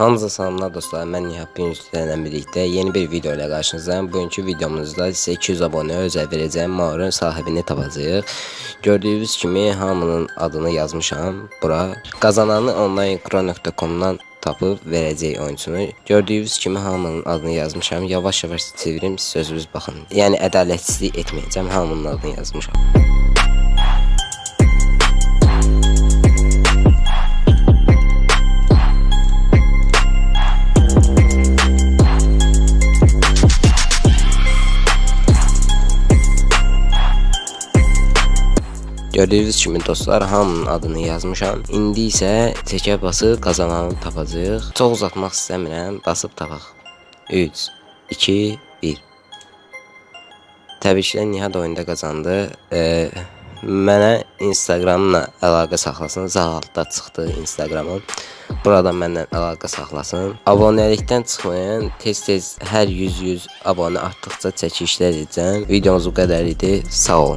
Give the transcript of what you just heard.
Hamınıza salamlar dostlar. Mən Nihat Günüzlərlə birlikdə yeni bir video ilə qarşınızdayım. Bugünkü videomuzda sizə 200 abunəyə özəl verəcəyim mağaranın sahibini tapacağıq. Gördüyünüz kimi hamının adını yazmışam bura. Qazananı onlinecro.com-dan tapıb verəcək oyunçunu. Gördüyünüz kimi hamının adını yazmışam. Yavaş-yavaş çevirim, sözünüz baxın. Yəni ədalətsizlik etməyəcəm. Hamının adını yazmışam. Gördüyünüz kimi dostlar hamının adını yazmışam. İndi isə çəkə basıb qazananı tapacağıq. Çox uzatmaq istəmirəm. Basıb tapaq. 3 2 1 Təbriklər Nihat oyunda qazandı. Ee, mənə Instagramla əlaqə saxlasın. Sağ altda çıxdı Instagramım. Burada məndən əlaqə saxlasın. Abunəlikdən çıxmayın. Tez-tez hər 100-100 abunə artdıqca çəkilişlər edəcəm. Videomuz bu qədər idi. Sağ olun.